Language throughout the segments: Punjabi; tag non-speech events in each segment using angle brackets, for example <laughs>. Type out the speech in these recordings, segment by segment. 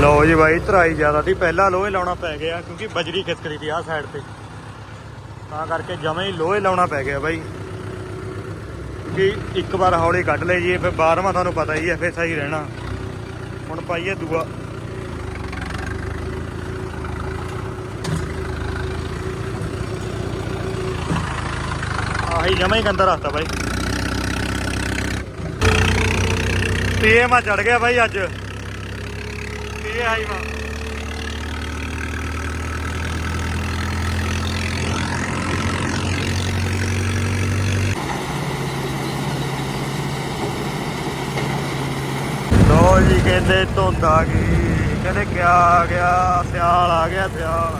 ਲਓ ਜੀ ਬਾਈ ਤਰਾਈ ਜ਼ਿਆਦਾ ਸੀ। ਪਹਿਲਾਂ ਲੋਹੇ ਲਾਉਣਾ ਪੈ ਗਿਆ, ਕਿਉਂਕਿ ਬਜਰੀ ਖਿਸਕਦੀ ਸੀ ਆਹ ਸਾਈਡ ਤੇ। ਤਾਂ ਕਰਕੇ ਜਮੇ ਹੀ ਲੋਹੇ ਲਾਉਣਾ ਪੈ ਗਿਆ ਬਾਈ। ਕਿਉਂਕਿ ਇੱਕ ਵਾਰ ਹੌਲੀ ਕੱਢ ਲਈ ਜੀ, ਫਿਰ ਬਾਰਵਾਂ ਤੁਹਾਨੂੰ ਪਤਾ ਹੀ ਹੈ, ਫਿਰ ਸਹੀ ਰਹਿਣਾ। ਹੁਣ ਪਾਈਏ ਦੂਆ। ਆਹੀ ਜਮਾ ਹੀ ਗੰਦਾ ਰਸਤਾ ਬਾਈ। ਪੀਏ ਮਾ ਚੜ ਗਿਆ ਬਾਈ ਅੱਜ। ਪੀਏ ਆਈ ਲੋ ਜੀ, ਕਹਿੰਦੇ ਧੁੰਦ ਆ ਗਈ ਕਹਿੰਦੇ ਕਿਆ ਆ ਗਿਆ? ਸਿਆਲ ਆ ਗਿਆ, ਸਿਆਲ।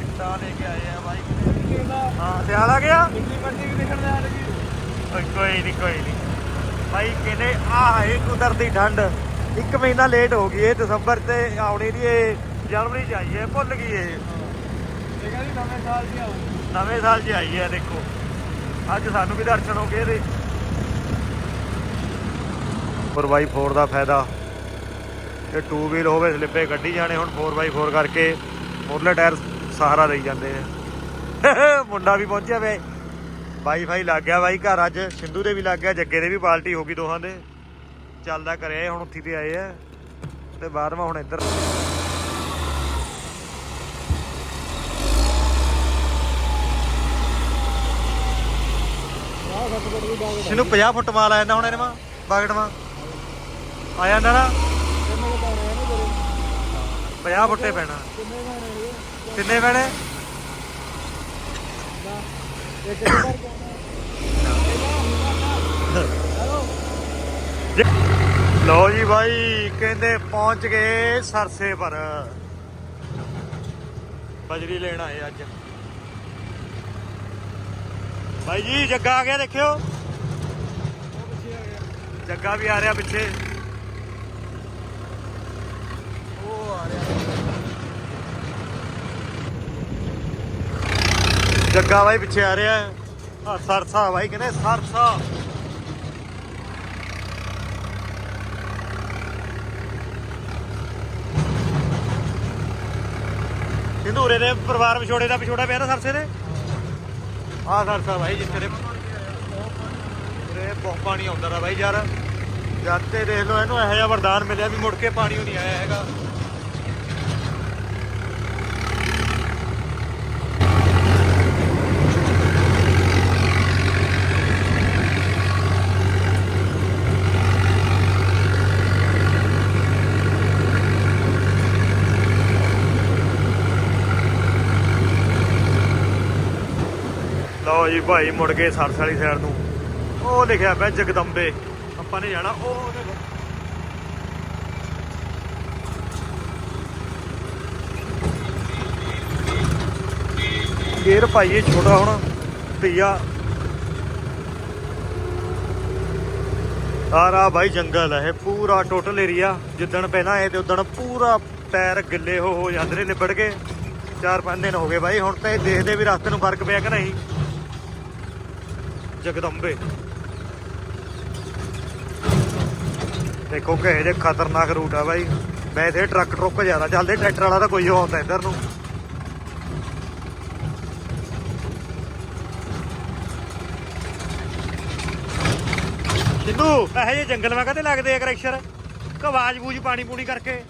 ਇੱਟਾਂ ਲੈ ਕੇ ਆਏ ਆ ਬਾਈ। ਹਾਂ, ਸਿਆਲ ਆ ਗਿਆ? ਓਏ, ਕੋਈ ਨਹੀਂ ਕੋਈ ਨਹੀਂ ਭਾਈ ਕਹਿੰਦੇ ਆਹ ਹੈ ਕੁਦਰਤੀ ਠੰਡ। ਇੱਕ ਮਹੀਨਾ ਲੇਟ ਹੋ ਗਈ ਇਹ ਦਸੰਬਰ ਤੇ ਆਉਣੀ ਦੀ ਇਹ ਜਨਵਰੀ ਚ ਆਈ ਹੈ ਭੁੱਲ ਗਈ ਇਹ ਨਵੇਂ ਸਾਲ 'ਚ ਆਈ ਹੈ ਦੇਖੋ। ਅੱਜ ਸਾਨੂੰ ਵੀ ਦਰਸ਼ਨ ਹੋ ਗਏ ਇਹਦੇ। ਪਰ ਬਾਈ 4 ਦਾ ਫਾਇਦਾ। ਇਹ 2 ਵੀਲ ਹੋਵੇ ਸਲਿੱਪੇ ਗੱਡੀ ਜਾਣੇ ਹੁਣ 4x4 ਕਰਕੇ ਮੁਰਲੇ ਟਾਇਰ ਸਹਾਰਾ ਦੇਈ ਜਾਂਦੇ ਨੇ। <laughs> ਮੁੰਡਾ ਵੀ ਪਹੁੰਚਿਆ ਵੇ। ਵਾਈਫਾਈ ਲੱਗ ਗਿਆ ਬਾਈ ਘਰ ਅੱਜ ਸਿੰਧੂ ਦੇ ਵੀ ਲੱਗ ਗਿਆ ਜੱਗੇ ਦੇ ਵੀ ਪਾਰਟੀ ਹੋ ਗਈ ਦੋਹਾਂ ਦੇ। ਚੱਲਦਾ ਕਰਿਆ ਹੁਣ ਉੱਥੇ ਤੇ ਆਏ ਆ। ਤੇ ਬਾਅਦ ਹੁਣ ਇੱਧਰ ਇਹਨੂੰ 50 ਫੁੱਟ ਮਾਲ ਆ ਜਾਂਦਾ ਹੁਣ ਇਹਨੇ ਮਾ ਆ ਜਾਂਦਾ ਨਾ। 50 ਫੁੱਟੇ ਪੈਣਾ। ਕਿੰਨੇ ਪੈਣੇ? ਲੋ ਜੀ ਬਾਈ, ਕਹਿੰਦੇ ਪਹੁੰਚ ਗਏ ਸਰਸੇ ਪਰ। ਬਜਰੀ ਲੈਣ ਆਏ ਅੱਜ। ਬਾਈ ਜੀ, ਜੱਗਾ ਆ ਗਿਆ ਦੇਖਿਓ। ਜੱਗਾ ਵੀ ਆ ਰਿਹਾ ਪਿੱਛੇ। ਉਹ ਆ ਰਿਹਾ। ਜੱਗਾ ਬਾਈ ਪਿੱਛੇ ਆ ਰਿਹਾ। ਆ ਸਰਸਾ ਬਾਈ, ਕਹਿੰਦੇ ਸਰਸਾ। ਸਿੰਧੂਰੇ ਦੇ ਪਰਿਵਾਰ ਵਿਛੋੜੇ ਦਾ ਵਿਛੋੜਾ ਪਿਆ ਨਾ ਸਰਸੇ ਦੇ? ਆ ਸਰਸਾ ਬਾਈ ਜਿੱਥੇ ਦੇ ਉਰੇ ਬਹੁਤ ਪਾਣੀ ਆਉਂਦਾ ਰਾ ਬਾਈ ਯਾਰ। ਜਦ ਤੇ ਦੇਖ ਲਓ ਇਹਨੂੰ ਇਹੋ ਜਿਹਾ ਵਰਦਾਨ ਮਿਲਿਆ ਵੀ ਮੁੜ ਕੇ ਪਾਣੀ ਨਹੀਂ ਆਇਆ ਹੈਗਾ। ਲਓ ਜੀ ਭਾਈ ਮੁੜ ਗਏ ਸਰਸ ਵਾਲੀ ਸਾਈਡ ਨੂੰ। ਉਹ ਲਿਖਿਆ ਪਿਆ ਜਗਦੰਬੇ। ਆਪਾਂ ਨੇ ਜਾਣਾ, ਉਹ ਉਹਦੇ ਕੋਲ। ਗੇਰ ਪਾਈਏ ਛੋਟਾ ਹੁਣ ਧੀਆ ਸਾਰਾ ਭਾਈ ਜੰਗਲ ਹੈ ਇਹ ਪੂਰਾ ਟੋਟਲ ਏਰੀਆ ਜਿੱਦਣ ਪਹਿਲਾਂ ਆਏ ਤੇ ਉਦਣ ਪੂਰਾ ਪੈਰ ਗਿੱਲੇ ਹੋ ਹੋ ਜਾਂਦੇ ਨੇ ਲਿਬੜ ਕੇ। ਚਾਰ ਪੰਜ ਦਿਨ ਹੋ ਗਏ ਬਾਈ ਹੁਣ ਤਾਂ ਇਹ ਦੇਖਦੇ ਵੀ ਰਸਤੇ ਨੂੰ ਫ਼ਰਕ ਪਿਆ ਕਿ ਨਹੀਂ। ਜਗਦੰਬੇ। ਦੇਖੋ ਕਿਹੋ ਜਿਹੇ ਖਤਰਨਾਕ ਰੂਟ ਆ ਬਾਈ। ਵੈਸੇ ਟਰੱਕ ਟਰੁੱਕ ਜ਼ਿਆਦਾ ਚੱਲਦੇ ਟਰੈਕਟਰ ਵਾਲਾ ਤਾਂ ਕੋਈ ਓ ਆਉਂਦਾ ਇੱਧਰ ਨੂੰ। ਸਿੰਧੂ, ਇਹੋ ਜਿਹੇ ਜੰਗਲ ਮੈਂ ਕਦੇ ਲੱਗਦੇ ਆ ਕਰੈਕਸ਼ਰ? ਕਵਾਜ ਬੂਜ ਪਾਣੀ ਪੂਣੀ ਕਰਕੇ।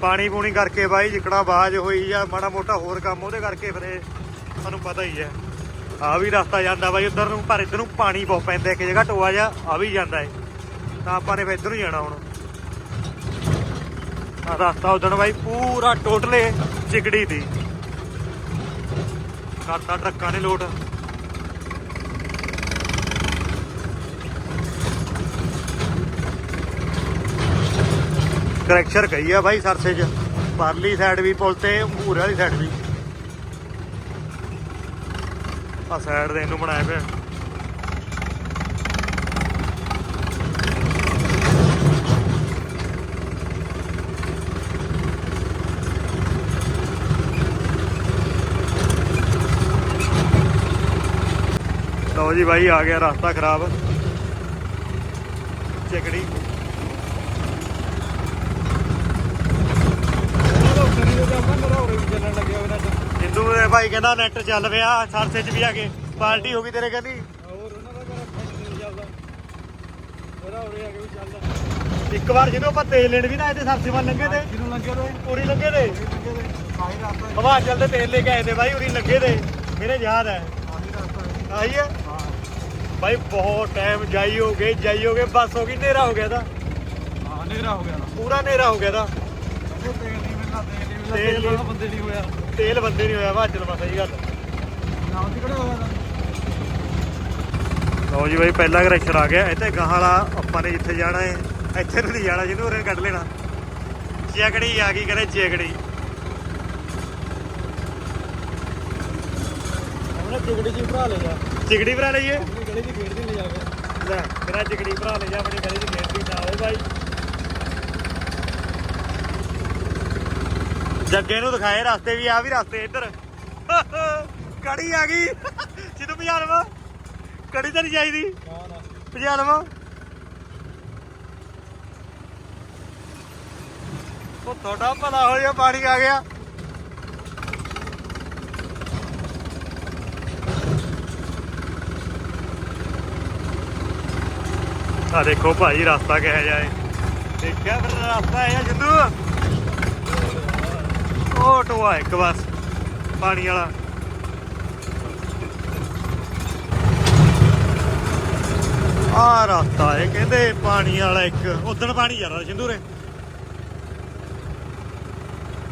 ਪਾਣੀ ਪੂਣੀ ਕਰਕੇ ਬਾਈ, ਜਿਕੜਾ ਬਾਜ ਹੋਈ ਜਾਂ ਮਾੜਾ ਮੋਟਾ ਹੋਰ ਕੰਮ ਉਹਦੇ ਕਰਕੇ ਫਿਰ ਇਹ ਤੁਹਾਨੂੰ ਪਤਾ ਹੀ ਹੈ ਆ ਵੀ ਰਸਤਾ ਜਾਂਦਾ ਬਾਈ ਉਧਰ ਨੂੰ, ਪਰ ਇੱਧਰ ਨੂੰ ਪਾਣੀ ਬਹੁਤ ਪੈਂਦਾ, ਇੱਕ ਜਗ੍ਹਾ ਟੋਆ ਜਾ ਆ ਵੀ ਜਾਂਦਾ ਏ। ਤਾਂ ਆਪਾਂ ਨੇ ਫਿਰ ਇੱਧਰ ਨੂੰ ਜਾਣਾ ਹੁਣ। ਆ ਰਸਤਾ ਉਧਰ ਬਾਈ ਪੂਰਾ ਟੋਟਲੇ ਚਿਕੜੀ ਦੀ। ਕਰਤਾ ਟਰੱਕਾਂ ਨੇ ਲੋਟ। ਕਰੈਕਸ਼ਰ ਗਈ ਆ ਬਾਈ ਸਰਸੇ ਚ। ਪਰਲੀ ਸਾਈਡ ਵੀ ਪੁਲ ਤੇ ਮੂਰੇ ਵਾਲੀ ਸਾਈਡ ਵੀ। ਆ ਸਾਈਡ ਦੇ ਇਹਨੂੰ ਬਣਾਇਆ ਪਿਆ। ਲਓ ਜੀ ਬਾਈ, ਆ ਗਿਆ ਰਸਤਾ ਖਰਾਬ। ਚਿਕੜੀ। ਜਿੰਦੂ ਦੇ ਭਾਈ ਕਹਿੰਦਾ ਨੈਟ ਚੱਲ ਪਿਆ ਸਰਸੇ ਚ ਵੀ ਆ ਕੇ ਪਾਰਟੀ ਹੋ ਗਈ ਤੇਰੇ ਕਹਿੰਦੀ? ਇੱਕ ਵਾਰ ਜਿਹਨੂੰ ਆਪਾਂ ਤੇਲ ਲੈਣ ਵੀ ਨਾ ਇਹਦੇ ਸਰਸੇ ਵੱਲ ਲੰਘੇ ਤੇ। ਉਰੀ ਲੰਘੇ ਤੇ। ਹਿਮਾਚਲ ਤੇ। ਤੇਲ ਲੈ ਕੇ ਆਏ ਤੇ ਭਾਈ ਉਰੀ ਲੱਗੇ ਤੇ। ਮੇਰੇ ਯਾਦ ਹੈ। ਆਈ ਹੈ। ਭਾਈ ਬਹੁਤ ਟਾਈਮ ਜਾਈ ਹੋ ਗਏ ਜਾਈ ਹੋ ਗਏ ਬਸ ਹੋ ਗਈ ਹੋ ਗਿਆ ਤਾਂ ਪੂਰਾ ਹਨੇਰਾ ਹੋ ਗਿਆ ਤਾਂ ਬੰਦੇ ਨਹੀਂ ਹੋਇਆ। ਤੇਲ ਬੰਦੇ ਨਹੀਂ ਹੋਇਆ ਹਿਮਾਚਲ ਮਾ ਸਹੀ ਗੱਲ। ਨਾਮ ਦੀ ਕਿਹੜਾ ਹੋਇਆ ਲਓ ਜੀ ਬਾਈ ਪਹਿਲਾ ਕਰੈਕਸ਼ਨ ਆ ਗਿਆ। ਇੱਥੇ ਗਾਹਾਂ ਵਾਲਾ ਆਪਾਂ ਨੇ ਜਿੱਥੇ ਜਾਣਾ ਹੈ ਇੱਥੇ ਨੂੰ ਨਹੀਂ ਜਾਣਾ ਜਿਹਨੂੰ ਉਰੇ ਕੱਢ ਲੈਣਾ। ਚੇਕੜੀ ਆ ਗਈ ਕਹਿੰਦੇ ਚੇਕੜੀ। ਉਹਨੇ ਟਿਕਟ ਜੀ ਭਰਾ ਲਿਆ ਚਿਕੜੀ ਭਰਾ ਲਈਏ? ਗਲੀ ਦੀ ਖੇਡਦੀ ਨਹੀਂ ਜਾ ਕੇ ਲੈ ਮੇਰਾ ਚਿਕੜੀ ਭਰਾ ਲੈ ਜਾ ਆਪਣੀ ਗਲੀ ਦੀ ਖੇਡਦੀ ਨਾ ਹੋ ਬਾਈ। ਜੱਗੇ ਨੂੰ ਦਿਖਾਏ ਰਸਤੇ ਵੀ ਆ ਵੀ ਰਸਤੇ ਇੱਧਰ। ਕੜੀ ਆ ਗਈ। ਸਿੱਧੂ ਭਜਾ ਕੜੀ ਤਾਂ ਨਹੀਂ ਚਾਹੀਦੀ। ਨਾ ਉਹ ਤੁਹਾਡਾ ਭਲਾ ਹੋ ਜਾ ਪਾਣੀ ਆ ਗਿਆ। ਆ ਦੇਖੋ ਭਾਈ, ਰਸਤਾ ਕਿਹੋ ਜਿਹਾ ਹੈ। ਦੇਖਿਆ ਫਿਰ ਰਸਤਾ ਹੈ ਜਿੰਦੂ ਉਹ ਟੋਆ ਇੱਕ ਬਸ, ਪਾਣੀ ਵਾਲਾ। ਆ ਰਸਤਾ ਹੈ ਕਹਿੰਦੇ ਪਾਣੀ ਵਾਲਾ ਇੱਕ ਉਦੋਂ ਪਾਣੀ ਜਾਂਦਾ ਸਿੰਧੂਰੇ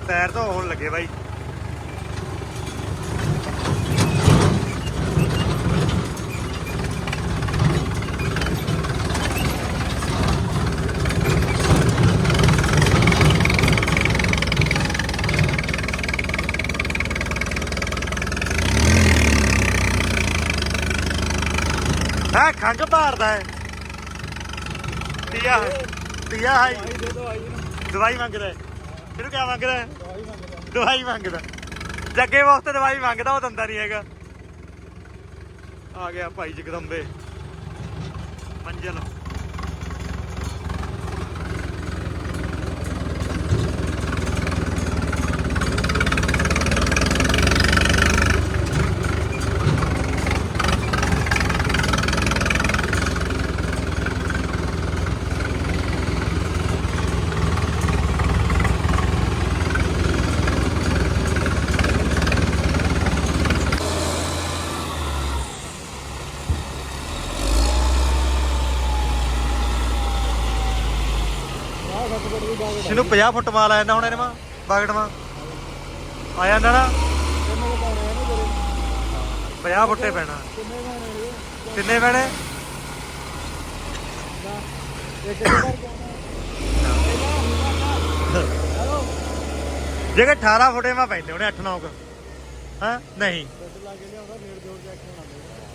ਪੈਰ ਤਾਂ ਹੋਣ ਲੱਗੇ ਬਾਈ। ਹਾਂ ਖੰਗ ਭਾਰਦਾ ਹੈ। ਤੀਆ ਤੀਆ ਹਾਈ ਦਵਾਈ ਮੰਗਦਾ ਹੈ। ਇਹਨੂੰ ਕਿਆ ਮੰਗਦਾ ਹੈ? ਦਵਾਈ ਮੰਗਦਾ ਦਵਾਈ ਮੰਗਦਾ ਜੱਗੇ ਵਾਸਤੇ ਦਵਾਈ ਮੰਗਦਾ, ਉਹ ਦੰਦਾ ਨਹੀਂ ਹੈਗਾ। ਆ ਗਿਆ ਭਾਈ ਜਗਦੰਬੇ। ਮੰਜ਼ਲ। ਇਹਨੂੰ 50 ਫੁੱਟ ਮਾਲ ਆ ਜਾਂਦਾ ਹੁਣ ਇਹਨੇ ਮਾ ਬਾਗੜ ਮਾ ਆ ਜਾਂਦਾ ਨਾ। 50 ਫੁੱਟੇ ਪੈਣਾ। ਕਿੰਨੇ ਪੈਣੇ? ਜਿਹੜੇ 18 ਫੁੱਟੇ ਮਾ ਪੈਂਦੇ ਉਹਨੇ 8 9 ਹਾਂ? ਨਹੀਂ।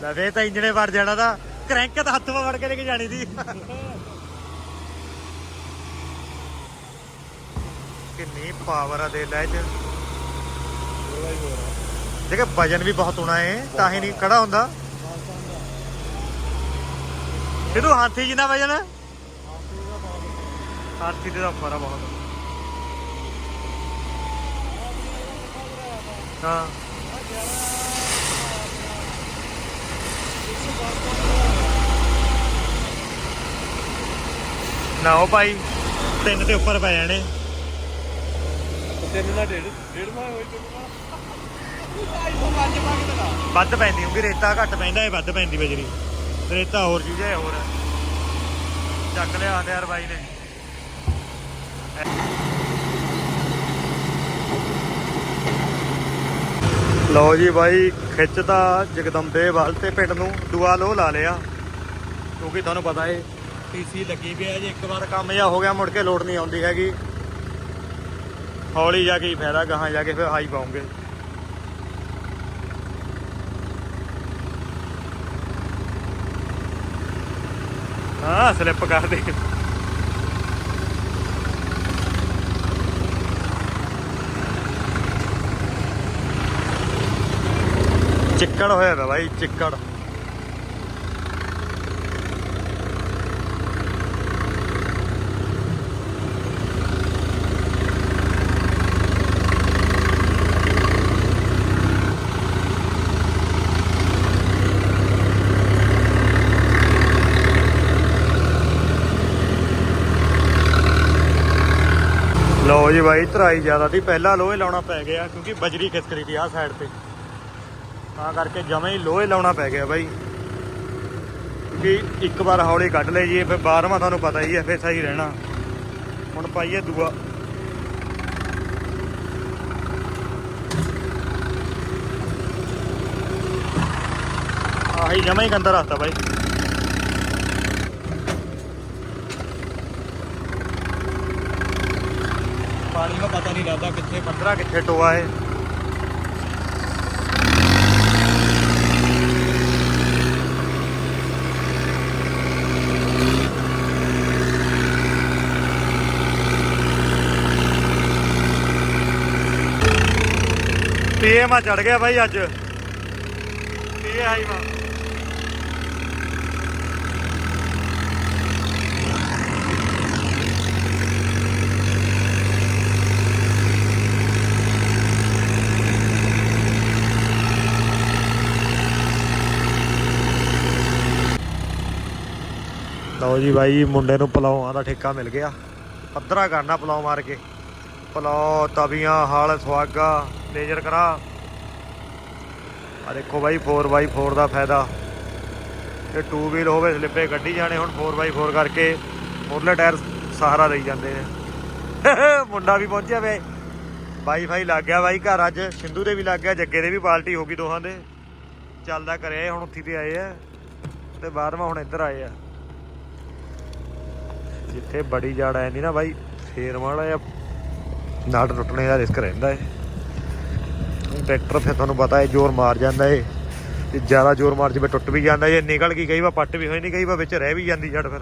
ਲੈ ਫੇਰ ਤਾਂ ਇੰਜਣੇ ਵੜ ਜਾਣਾ ਦਾ ਕਰੈਂਕ ਤਾਂ ਹੱਥ 'ਮਾ ਵੜ ਕੇ ਲੈ ਕੇ ਜਾਣੀ ਦੀ ਕਿੰਨੀ ਪਾਵਰ ਆ ਦੇ ਲੈ ਚ। ਦੇਖੇ ਵਜਨ ਵੀ ਬਹੁਤ ਹੋਣਾ ਏ ਤਾਂ ਹੀ ਨਹੀਂ ਖੜਾ ਹੁੰਦਾ। ਇਹਨੂੰ ਹਾਥੀ ਜਿੰਨਾ ਵਜਨ? ਹੈ ਹਾਥੀ ਦੇ ਦਾ ਫਰਾ ਬਹੁਤ ਹਾਂ। ਨਾ ਉਹ ਭਾਈ ਤਿੰਨ ਦੇ ਉੱਪਰ ਪੈ ਜਾਣੇ। ਤਿੰਨ ਦਾ ਡੇਢ ਡੇਢ ਮਾਹ ਹੋਈ ਵੱਧ ਪੈਂਦੀ ਹੋਊਗੀ ਰੇਤਾ ਘੱਟ ਪੈਂਦਾ, ਇਹ ਵੱਧ ਪੈਂਦੀ ਬਜਰੀ ਰੇਤਾ ਹੋਰ ਚੀਜ਼ ਹੈ, ਹੋਰ। ਚੱਕ ਲਿਆ ਤੇ ਯਾਰ ਬਾਈ ਨੇ। ਲਓ ਜੀ ਬਾਈ ਖਿੱਚਦਾ ਜਗਦੰਬੇ ਵੱਲ ਤੇ ਪਿੰਡ ਨੂੰ ਦੂਆ ਲੋ ਲਾ ਲਿਆ। ਕਿਉਂਕਿ ਤੁਹਾਨੂੰ ਪਤਾ ਏ ਪੀਸੀ ਲੱਗੀ ਪਿਆ ਜੇ, ਇੱਕ ਵਾਰ ਕੰਮ ਜਾਂ ਹੋ ਗਿਆ, ਮੁੜ ਕੇ ਲੋਡ ਨਹੀਂ ਆਉਂਦੀ ਹੈਗੀ। ਹੌਲੀ ਜਾ ਕੇ ਹੀ ਫਾਇਦਾ, ਗਾਹਾਂ ਜਾ ਕੇ ਫਿਰ ਹਾਈ ਪਾਉਂਗੇ। ਹਾਂ ਸਲਿੱਪ ਕਰ ਦੇ। ਚਿੱਕੜ ਹੋਇਆ ਵਾ ਬਾਈ, ਚਿੱਕੜ। ਲਓ ਜੀ ਬਾਈ, ਧਰਾਈ ਜ਼ਿਆਦਾ ਦੀ ਪਹਿਲਾਂ ਲੋਹੇ ਲਾਉਣਾ ਪੈ ਗਿਆ ਕਿਉਂਕਿ ਬਜਰੀ ਖਿਸਕਰੀ ਦੀ ਆ ਸਾਈਡ ਤੇ। ਤਾਂ ਕਰਕੇ ਜਮੇ ਹੀ ਲੋਹੇ ਲਾਉਣਾ ਪੈ ਗਿਆ ਬਾਈ। ਕਿਉਂਕਿ ਇੱਕ ਵਾਰ ਹੌਲੀ ਕੱਢ ਲਏ ਜੀ, ਫਿਰ ਬਾਰਵਾਂ ਤੁਹਾਨੂੰ ਪਤਾ ਹੀ ਹੈ, ਫਿਰ ਸਹੀ ਰਹਿਣਾ। ਹੁਣ ਪਾਈਏ ਦੂਆ। ਆਹੀ ਜਮਾ ਹੀ ਗੰਦਾ ਰਸਤਾ ਬਾਈ। ਪਾਣੀ ਦਾ ਪਤਾ ਨਹੀਂ ਲੱਗਦਾ ਕਿੱਥੇ ਪੱਧਰਾ, ਕਿੱਥੇ ਟੋਆ ਹੈ ਪੀਏ ਮਾ ਚੜ ਗਿਆ ਬਾਈ ਅੱਜ। ਪੀਏ ਆਈ ਵਾ ਲਓ ਜੀ ਬਾਈ, ਮੁੰਡੇ ਨੂੰ ਪਲਾਉਆਂ ਦਾ ਠੇਕਾ ਮਿਲ ਗਿਆ। ਪੱਧਰਾ ਕਰਨਾ ਪਲਾਉ ਮਾਰ ਕੇ। ਪਲਾਉ, ਤਵੀਆਂ, ਹਾਲ ਸੁਆਗਾ ਲੇਜ਼ਰ ਕਰਾ। ਆ ਦੇਖੋ ਬਾਈ 4x4 ਦਾ ਫਾਇਦਾ। ਇਹ 2 ਵੀਲ ਹੋਵੇ ਸਲਿੱਪੇ ਗੱਡੀ ਜਾਣੇ ਹੁਣ 4x4 ਕਰਕੇ। ਮੁਰਲੇ ਟਾਇਰ ਸਹਾਰਾ ਲਈ ਜਾਂਦੇ ਨੇ। <laughs> ਮੁੰਡਾ ਵੀ ਪਹੁੰਚਿਆ ਵੇ। ਵਾਈਫਾਈ ਲੱਗ ਗਿਆ ਬਾਈ ਘਰ ਅੱਜ। ਸਿੰਧੂ ਦੇ ਵੀ ਲੱਗ ਗਿਆ, ਜੱਗੇ ਦੇ ਵੀ ਪਾਰਟੀ ਹੋ ਗਈ ਦੋਹਾਂ ਦੇ। ਚੱਲਦਾ ਕਰਿਆ ਹੁਣ ਉੱਥੇ ਤੇ ਆਏ ਆ। ਤੇ ਬਾਅਦਵਾਂ ਹੁਣ ਇੱਧਰ ਆਏ ਆ। ਜਿੱਥੇ ਬੜੀ ਜੜ ਆ ਨਹੀਂ ਨਾ ਬਾਈ, ਫੇਰ ਮਾੜਾ ਜਾਂ ਨਟ ਟੁੱਟਣੇ ਦਾ ਰਿਸਕ ਰਹਿੰਦਾ ਏ। ਟਰੈਕਟਰ ਫਿਰ ਤੁਹਾਨੂੰ ਪਤਾ ਹੈ ਜ਼ੋਰ ਮਾਰ ਜਾਂਦਾ ਏ। ਤੇ ਜ਼ਿਆਦਾ ਜ਼ੋਰ ਮਾਰ ਜਵੇ ਟੁੱਟ ਵੀ ਜਾਂਦਾ ਜੇ ਨਿਕਲ ਗਈ ਕਈ ਵਾਰ, ਪੱਟ ਵੀ ਹੋਈ ਨਹੀਂ, ਕਈ ਵਾਰ ਵਿੱਚ ਰਹਿ ਵੀ ਜਾਂਦੀ ਜੜ ਫਿਰ।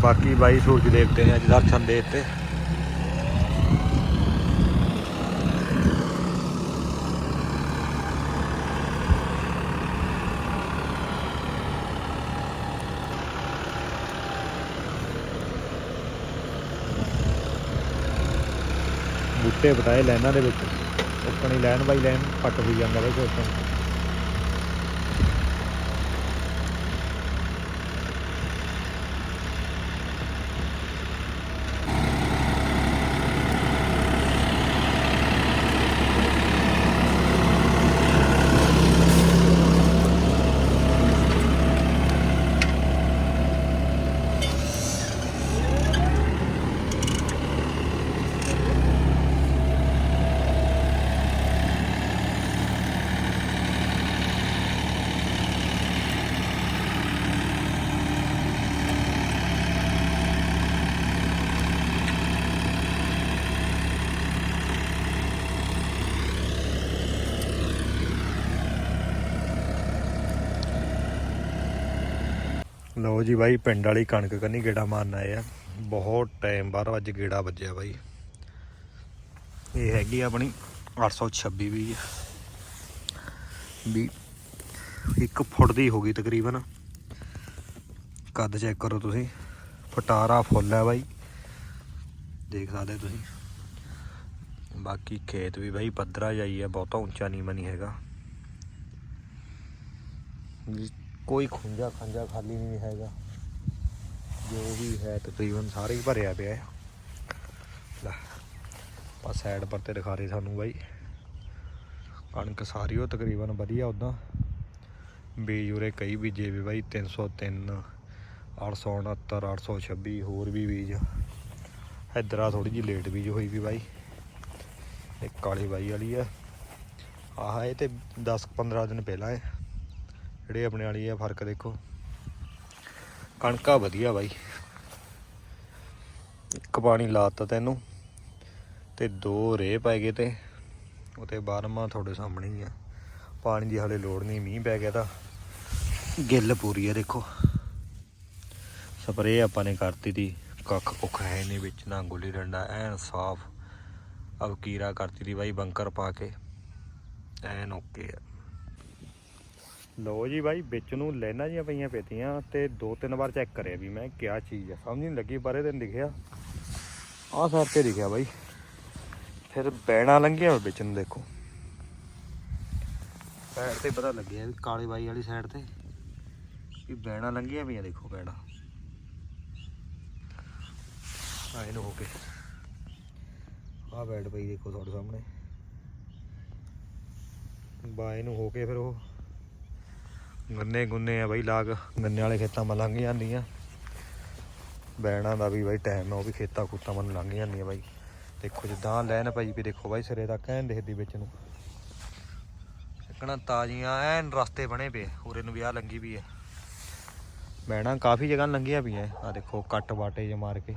ਤੇ ਬਾਕੀ ਬਾਈ ਸੂਰਜ ਦੇਵਤੇ ਨੇ ਅੱਜ ਦੇ ਦਿੱਤੇ। ਬੂਟੇ ਬਟਾਏ ਲਾਈਨਾਂ ਦੇ ਵਿੱਚ। ਉੱਕਣੀ ਲਾਈਨ ਬਾਈ ਲਾਈਨ ਪੱਟ ਹੋਈ ਜਾਂਦਾ ਬਾਈ ਕੋਸੋਂ ਲਓ ਜੀ ਬਾਈ, ਪਿੰਡ ਵਾਲੀ ਕਣਕ ਕੰਨੀ ਗੇੜਾ ਮਾਰਨ ਆਏ ਆ। ਬਹੁਤ ਟਾਈਮ ਬਾਅਦ ਅੱਜ ਗੇੜਾ ਵੱਜਿਆ ਬਾਈ। ਇਹ ਹੈਗੀ ਆ ਆਪਣੀ 826 ਵੀ ਵੀ ਇੱਕ ਫੁੱਟ ਦੀ ਹੋ ਗਈ ਤਕਰੀਬਨ। ਕੱਦ ਚੈੱਕ ਕਰੋ ਤੁਸੀਂ। ਫਟਾਰਾ ਫੁੱਲ ਹੈ ਬਾਈ। ਦੇਖ ਸਕਦੇ ਤੁਸੀਂ। ਬਾਕੀ ਖੇਤ ਵੀ ਬਾਈ ਪੱਧਰਾ ਜਾਈ ਹੈ ਬਹੁਤਾ ਉੱਚਾ ਨੀਵਾਂ ਨਹੀਂ ਹੈਗਾ। ਵੀ ਕੋਈ ਖੁੰਝਾ ਖੰਜਾ ਖਾਲੀ ਨਹੀਂ ਹੈਗਾ। ਜੋ ਵੀ ਹੈ ਤਕਰੀਬਨ ਸਾਰੇ ਹੀ ਭਰਿਆ ਪਿਆ ਹੈ ਲੈ ਪਾ ਸਾਈਡ ਪਰ ਤੇ ਦਿਖਾ ਰਹੇ ਸਾਨੂੰ ਬਾਈ। ਕਣਕ ਸਾਰੀ ਉਹ ਤਕਰੀਬਨ ਵਧੀਆ ਉਦਾਂ ਬੀਜ ਉਰੇ ਕਈ ਬੀਜੇ ਵੀ ਬਾਈ 303 869 826 ਹੋਰ ਵੀ ਬੀਜ। ਇੱਧਰ ਆ ਥੋੜੀ ਜਿਹੀ ਲੇਟ ਬੀਜ ਹੋਈ ਵੀ ਬਾਈ। ਇੱਕ ਕਾਲੀ ਬਾਈ ਵਾਲੀ ਆ। ਆਹ ਇਹ ਤੇ 10 15 ਦਿਨ ਪਹਿਲਾਂ ਹੈ ਜਿਹੜੇ ਆਪਣੇ ਵਾਲੀ ਆ, ਫ਼ਰਕ ਦੇਖੋ। ਕਣਕਾ ਵਧੀਆ ਬਾਈ। ਇੱਕ ਪਾਣੀ ਲਾਤਾ ਤੈਨੂੰ, ਤੇ ਦੋ ਰੇ ਪੈ ਗਏ ਤੇ, ਉਤੇ ਬਾਰਮਾ ਤੁਹਾਡੇ ਸਾਹਮਣੇ ਹੀ ਆ। ਪਾਣੀ ਦੀ ਹਲੇ ਲੋੜ ਨਹੀਂ, ਮੀਂਹ ਪੈ ਗਿਆ ਤਾਂ ਗਿੱਲ ਪੂਰੀ ਆ, ਦੇਖੋ। ਸਪਰੇਅ ਆਪਾਂ ਨੇ ਕਰਤੀ ਦੀ, ਕੱਖ ਕੁੱਖ ਹੈ ਨਹੀਂ ਵਿੱਚ, ਨਾ ਗੁੱਲੀ ਡੰਡਾ, ਐਨ ਸਾਫ਼ ਅਬ ਕੀਰਾ ਕਰਤੀ ਦੀ ਬਾਈ, ਬੰਕਰ ਪਾ ਕੇ। ਐਨ ਓਕੇ ਆ। ਲੋ ਜੀ ਬਾਈ, ਵਿੱਚ ਨੂੰ ਲੈਣਾ ਜੀਆਂ ਪਈਆਂ ਪੇਤੀਆਂ ਤੇ ਦੋ ਤਿੰਨ ਵਾਰ ਚੈੱਕ ਕਰਿਆ ਵੀ ਮੈਂ ਕਿਆ ਚੀਜ਼ ਆ। ਸਮਝ ਨਹੀਂ ਲੱਗੀ ਬਾਰੇ ਦਿਨ ਦਿਖਿਆ। ਆਹ ਸਾਈਡ ਤੇ ਦਿਖਿਆ ਬਾਈ। ਫਿਰ ਬੈਣਾ ਲੰਘਿਆ ਵਿੱਚ ਨੂੰ ਦੇਖੋ। ਸਾਈਡ ਤੇ ਪਤਾ ਲੱਗਿਆ ਵੀ ਕਾਲੇ ਬਾਈ ਵਾਲੀ ਸਾਈਡ ਤੇ ਵੀ ਬੈਣਾ ਲੰਘੀਆਂ ਪਈਆਂ, ਦੇਖੋ ਬੈਣਾ। ਆਏ ਨੂੰ ਹੋ ਕੇ। ਆਹ ਬੈਡ ਪਈ ਦੇਖੋ ਤੁਹਾਡੇ ਸਾਹਮਣੇ। ਬਾਏ ਨੂੰ ਹੋ ਕੇ ਫਿਰ ਉਹ ਗੰਨੇ ਗੁੰਨੇ ਆ ਬਾਈ ਲਾਗ। ਗੰਨੇ ਵਾਲੇ ਖੇਤਾਂ ਮਾ ਲੰਘ ਜਾਂਦੀਆਂ। ਬੈਣਾ ਦਾ ਵੀ ਬਾਈ ਟਾਈਮ ਆ, ਉਹ ਵੀ ਖੇਤਾਂ ਖੂਤਾਂ ਮਨ ਲੰਘ ਜਾਂਦੀਆਂ ਬਾਈ। ਦੇਖੋ ਜਿੱਦਾਂ ਆਹ ਲੈਨ ਪਈ ਵੀ ਦੇਖੋ ਬਾਈ ਸਿਰੇ ਤੱਕ ਐਨ ਦਿਖਦੀ ਵਿੱਚ ਨੂੰ। ਇੱਕਣਾ ਤਾਜ਼ੀਆਂ ਐਨ ਰਸਤੇ ਬਣੇ ਪਏ ਉਰੇ ਨੂੰ ਵਿਆਹ ਆਹ ਲੰਗੀ ਵੀ ਹੈ ਬੈਣਾ ਕਾਫੀ ਜਗ੍ਹਾ ਲੰਘੀਆਂ ਪਈਆਂ ਆ। ਦੇਖੋ, ਕੱਟ ਬਾਟੇ ਜੇ ਮਾਰ ਕੇ।